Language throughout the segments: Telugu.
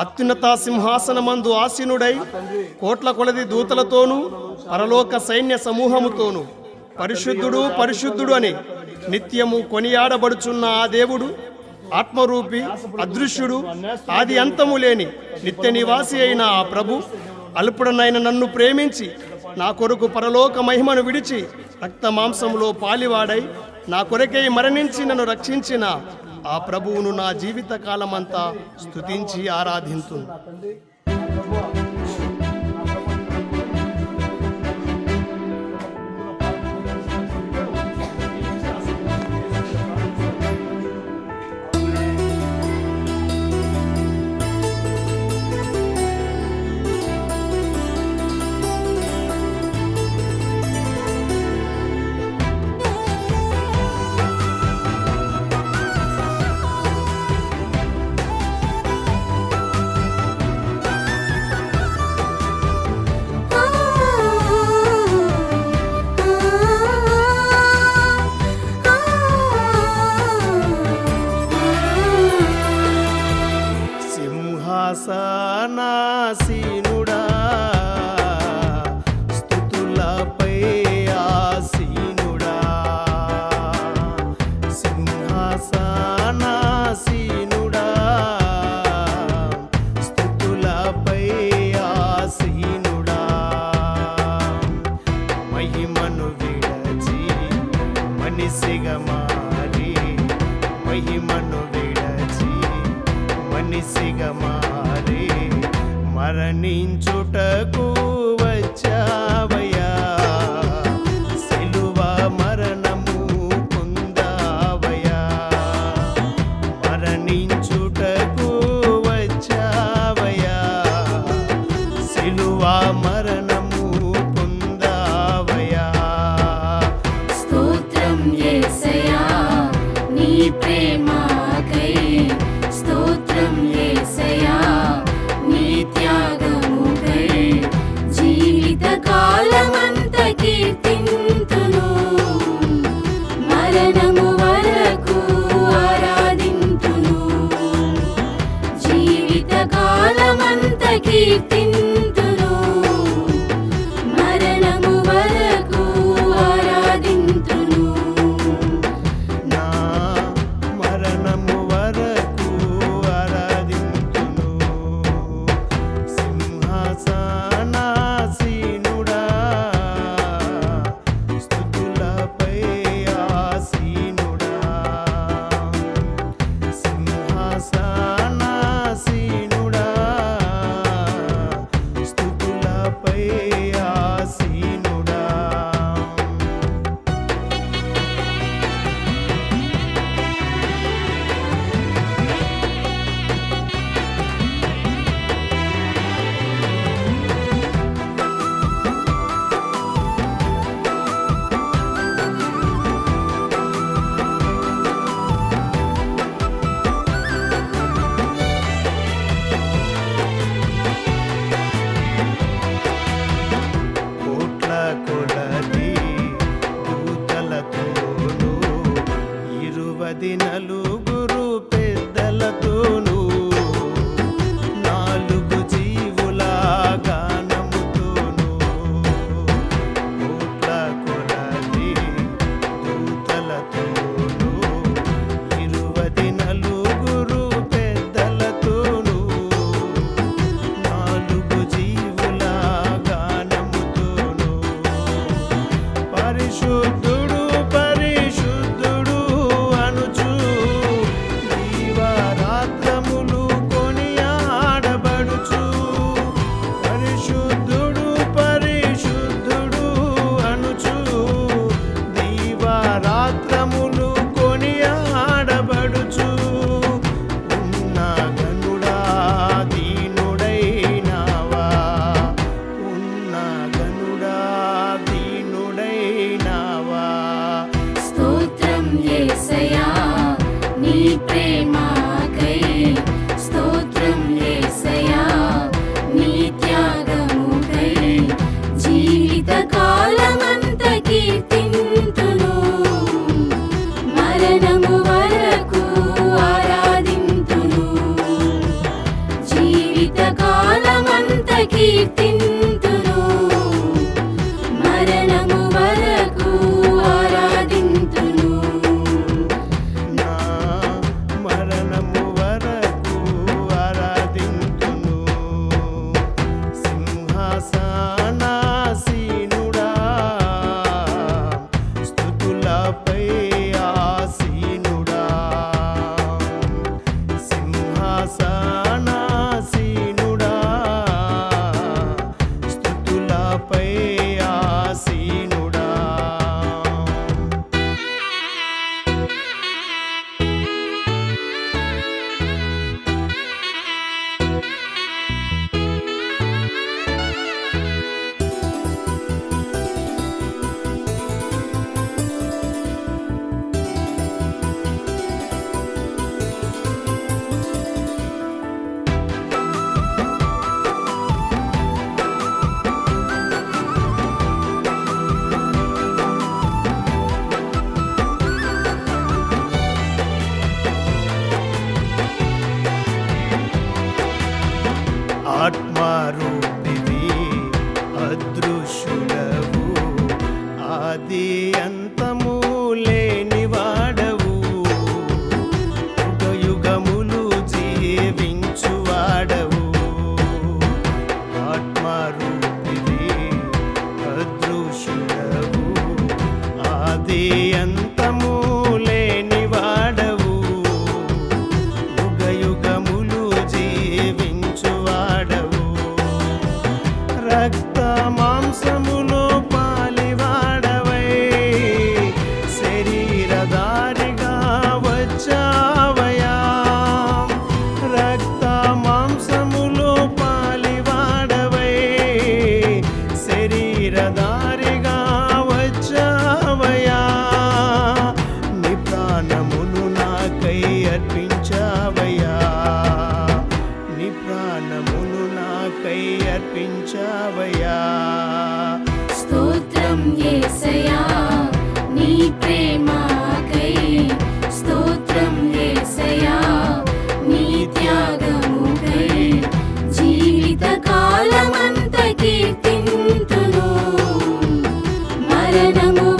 అత్యున్నత సింహాసనమందు ఆసీనుడై కోట్ల కొలది దూతలతోనూ పరలోక సైన్య సమూహముతోనూ పరిశుద్ధుడు పరిశుద్ధుడు అని నిత్యము కొనియాడబడుచున్న ఆ దేవుడు ఆత్మరూపి అదృశ్యుడు ఆది అంతము లేని నిత్య నివాసి అయిన ఆ ప్రభు అల్పుడనైన నన్ను ప్రేమించి నా కొరకు పరలోక మహిమను విడిచి రక్త మాంసములో పాలివాడై నా కొరకై మరణించి నన్ను రక్షించిన ఆ ప్రభువును నా జీవిత కాలమంతా స్తుతించి ఆరాధింతును. మనిషిగా మారి మహిమను విడచి మనిషిగా మారి మరణించుటకు వచ్చా. కాలమంత మరణము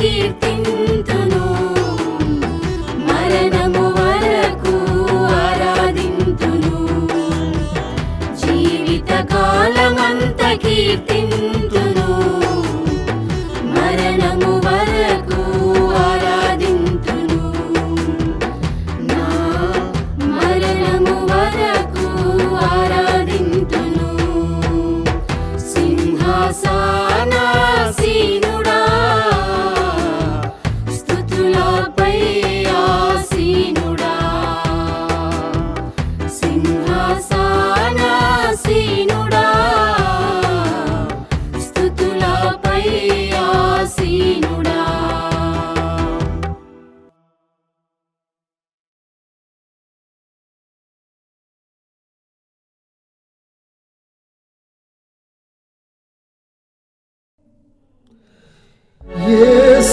కీర్తింతును. మరణము వరకు ఆరాధింతును. జీవిత కాలమంత కీర్తింతును.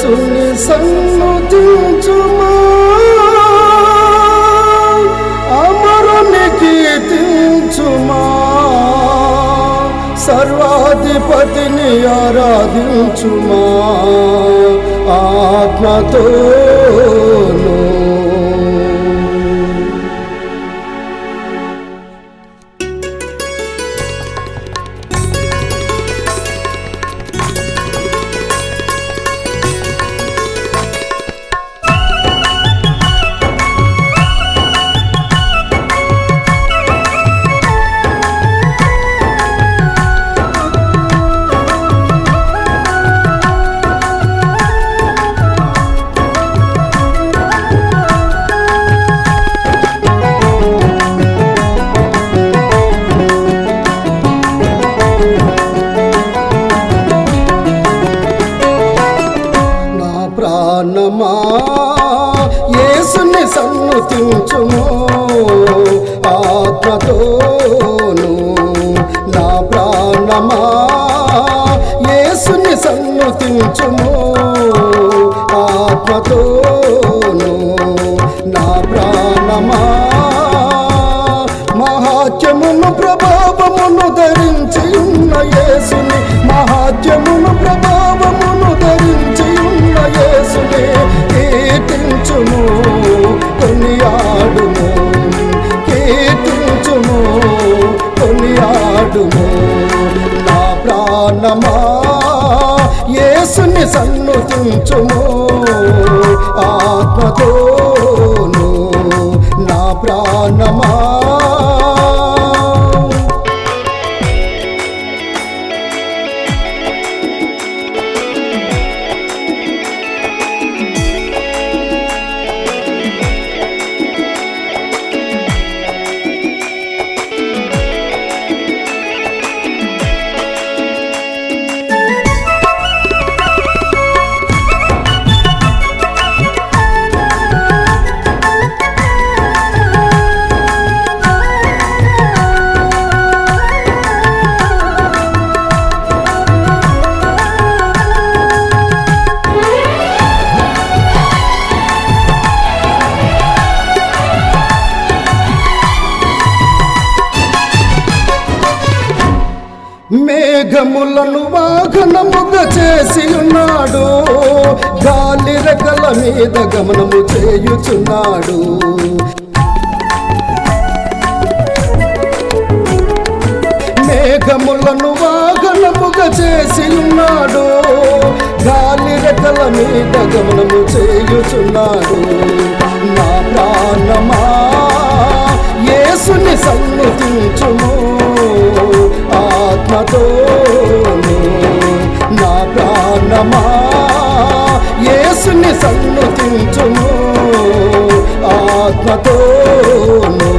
యేసుని సన్నుతించుమా అమరుని కీర్తించుమా సర్వాధిపతిని ఆరాధించుమా? ఆత్మతో ఉంచుము ఆత్మతో గమనముగ చేసి ఉన్నాడు. గాలి రెక్కల మీద గమనము చేయుచున్నాడు. మేఘములను వాగనముగ చేసి ఉన్నాడు. గాలి రెక్కల మీద గమనము చేయుచున్నాడు. నా ప్రాణమా యేసుని సన్నిధించుము. ఆత్మతో ప్రాణమా యేసుని సన్నుతించుము ఆత్మతోను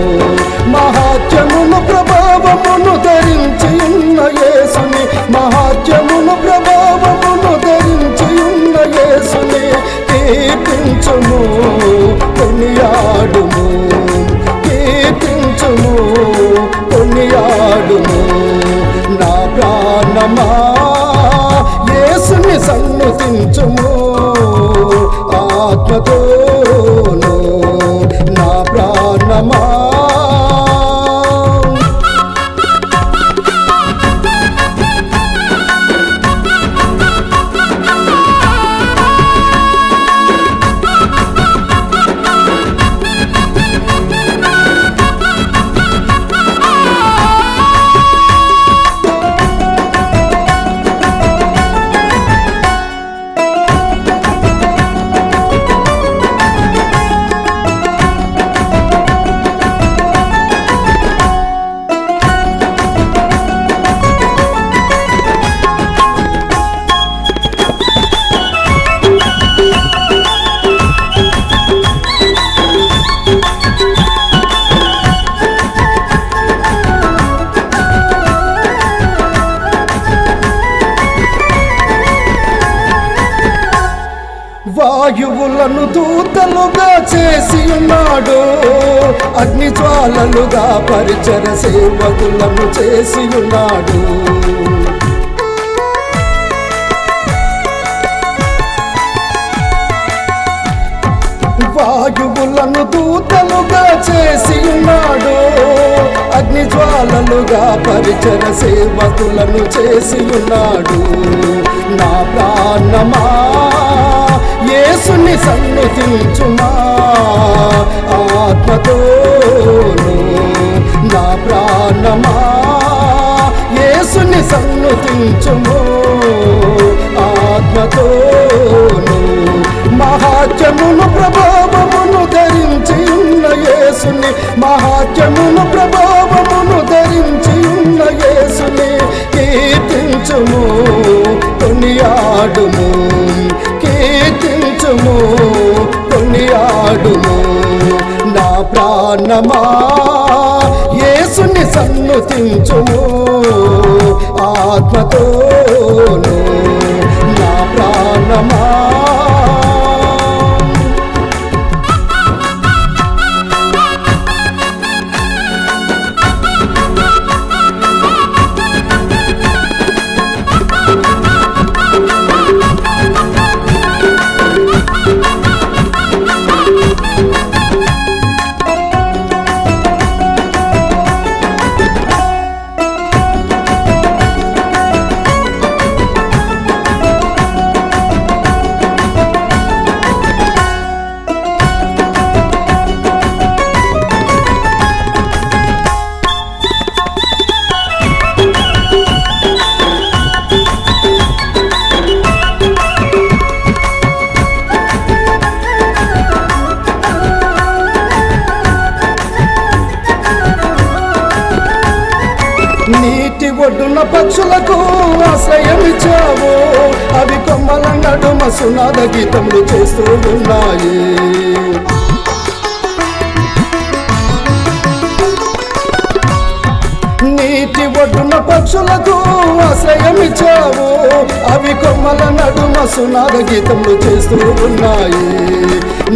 మహాత్యమును ప్రభావమును ధరించి ఉన్న యేసుని మహాత్యమును ప్రభావమును ధరించి ఉన్న యేసుని కీర్తించుము కొనియాడుము కీర్తించుము కొనియాడుము. నా ప్రాణమా యేసుని సన్నుతించుము ఆత్మతోను నా ప్రాణమా సేవకులుగా పరిచర సేవకులను చేసి ఉన్నాడు వాయువులను దూతలుగా చేసి ఉన్నాడు అగ్నిజ్వాలలుగా పరిచర సేవకులను చేసి ఉన్నాడు నా ప్రాణమా యేసుని సన్నిధించుమా ఆత్మతో నా ప్రాణమా? యేసుని సన్నుతించుము. ఆత్మతోను మహాత్యమును ప్రభావమును ధరించి ఉన్న యేసుని మహాత్యమును ప్రభావమును ధరించి ఉన్న యేసుని కీర్తించుము కొనియాడుము కీర్తించుము. నా ప్రాణమా యేసుని సన్నుతించుము. ఆత్మతోను నా ప్రాణమా? సునాద గీతములు చేస్తూ ఉన్నాయి. నీటి ఒడ్డున పక్షులకు ఆశ్రయమిచ్చావు. అవి కొమ్మల నడుమ సునాద గీతములు చేస్తూ ఉన్నాయి.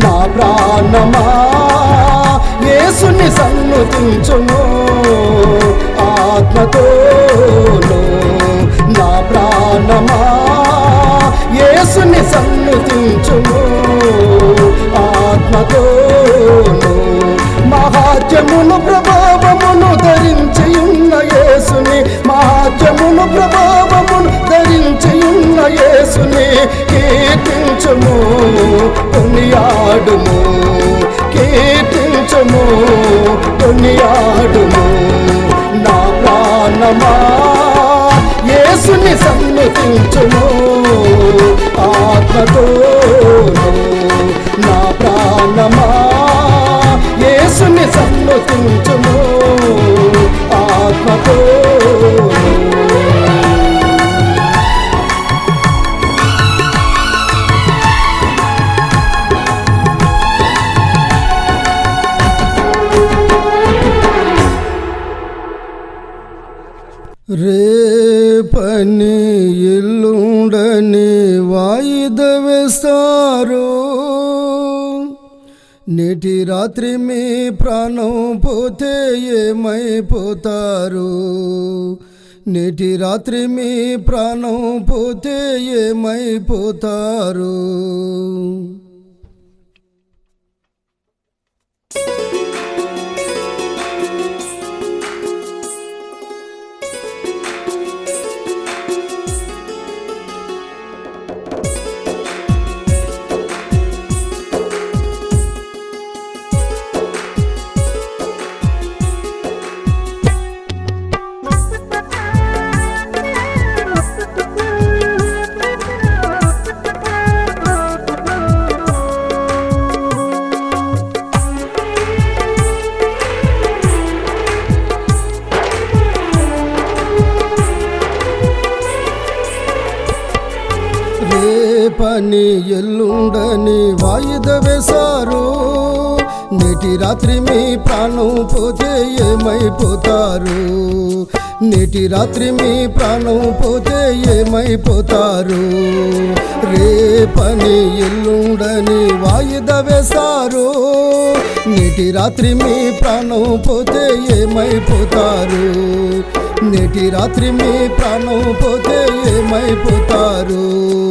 నా ప్రాణమా యేసుని సన్నుతించుము. ఆత్మతో సన్నిధించుము ఆత్మతోను మహాత్యమును ప్రభావమును ధరించి ఉన్న యేసుని మహాత్యమును ప్రభావమును ధరించి ఉన్న యేసుని కీర్తించుము కొనియాడుము కీర్తించుము కొనియాడుము. నా ప్రాణమా యేసుని సన్నుతించుము ఆత్మతో నా ప్రాణమా? యేసుని సన్నిధించును ఆత్మతో రే పని ఇల్లుండని వాయిద వేస్తారు. నేటి రాత్రి మీ ప్రాణం పోతే ఏమైపోతారు? నేటి రాత్రి మీ ప్రాణం పోతే ఏమైపోతారు? నేటి రాత్రి మీ ప్రాణం పోతే ఏమైపోతారు? నేటి రాత్రి మీ ప్రాణం పోతే ఏమైపోతారు? రేపని ఎల్లుండని వాయిదా వేశారు. నేటి రాత్రి మీ ప్రాణం పోతే ఏమైపోతారు? నేటి రాత్రి మీ ప్రాణం పోతే ఏమైపోతారు?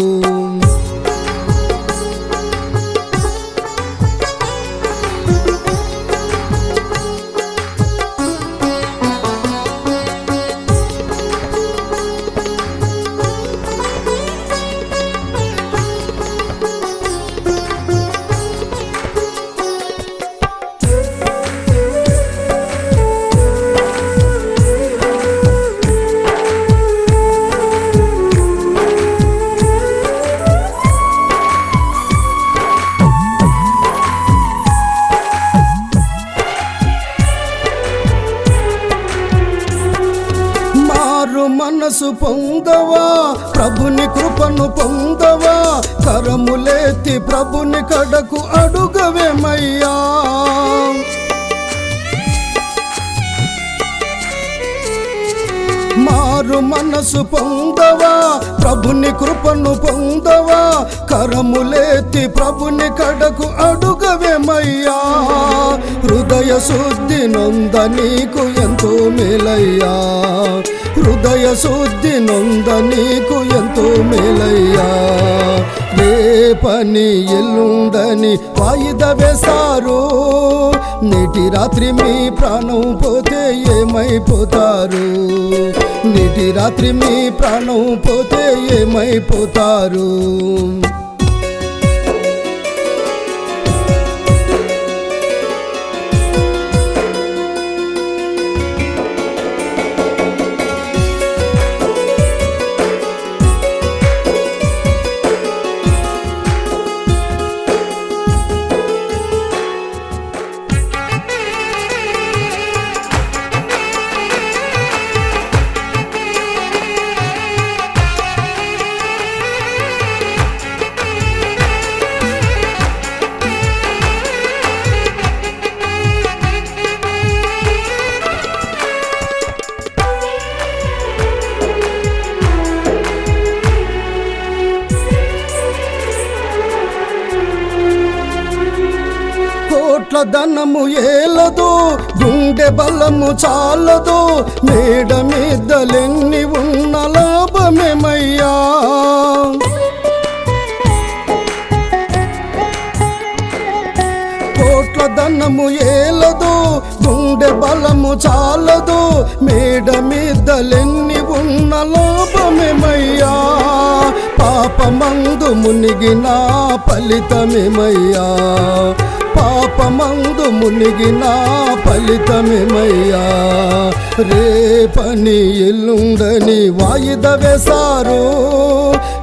మారు మనసు పొందవా? ప్రభుని కృపను పొందవా? కరములేతి ప్రభుని కడకు అడుగవేమయ్యా? హృదయ శుద్ధి నొంద నీకు ఎంతో మేలయ్యా. హృదయ శుద్ధి నొంద నీకు ఎంతో మేలయ్యా. రేపని ఎల్లుండని వాయిదా వేశారు నేటి రాత్రి మీ ప్రాణం పోతే ఏమైపోతారు? నేటి రాత్రి మీ ప్రాణం పోతే ఏమైపోతారు? గుండె బలము చాలదు. మేడ మీద్దలెన్ని ఉన్న లాభమేమయ్యా? కోట్ల ధనము ఏలదు. గుండె బలము చాలదు. మేడ మీద్దలెన్ని ఉన్న లాభమేమయ్యా? పాపమందు మునిగిన ఫలితమేమయ్యా? పాపమందు మునిగిన ఫలితమేమయ్యా? రేపని ఎల్లుండని వాయిదా వేశారు.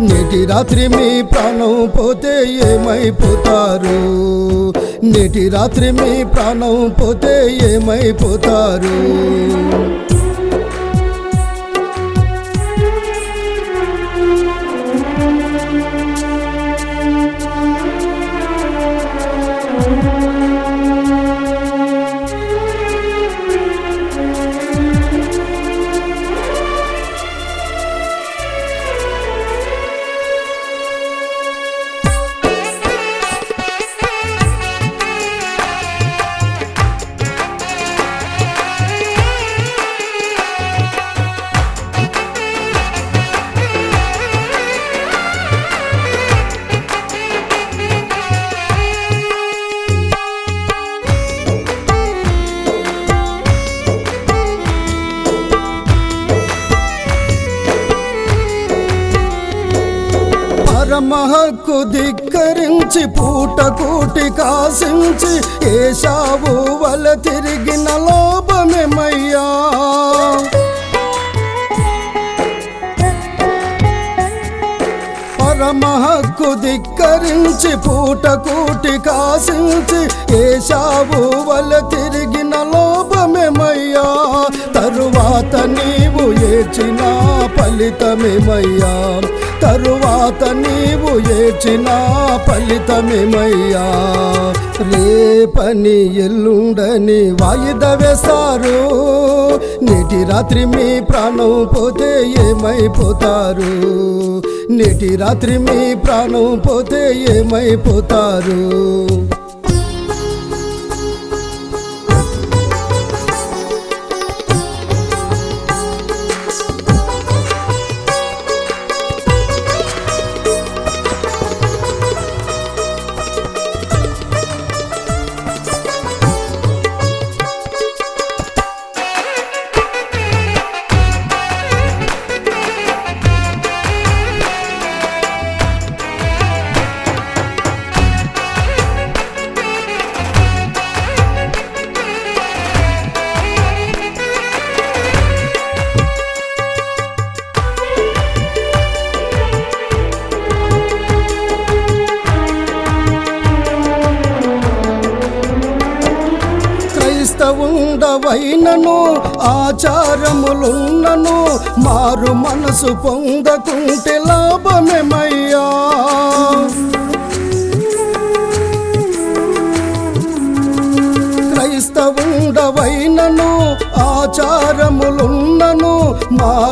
నేటి రాత్రి మీ ప్రాణం పోతే ఏమైపోతారు? నేటి రాత్రి మీ ప్రాణం పోతే ఏమైపోతారు? ధిక్కరించి పూట కూటి కాసించి ఏషావు వల తిరిగిన లోపమేమయ్యా పరమహక్కు ధిక్కరించి పూట కూటి కాసించి ఏషావు వల తిరిగిన లోపమేమయ్యా తరువాత నీవు ఏచిన ఫలితమేమయ్యా? తరువాత నీవు ఏచిన ఫలితమేమయ్యా? రేపని ఎల్లుండని వాయిదా వేస్తారు నేటి రాత్రి మీ ప్రాణం పోతే ఏమైపోతారు? నేటి రాత్రి మీ ప్రాణం పోతే ఏమైపోతారు? క్రైస్తవుండవైనను ఆచారములున్నను మారు మనసు పొందకుంటే లాభమేమయ్యా? క్రైస్తవుండవైనను ఆచారములున్నను మారు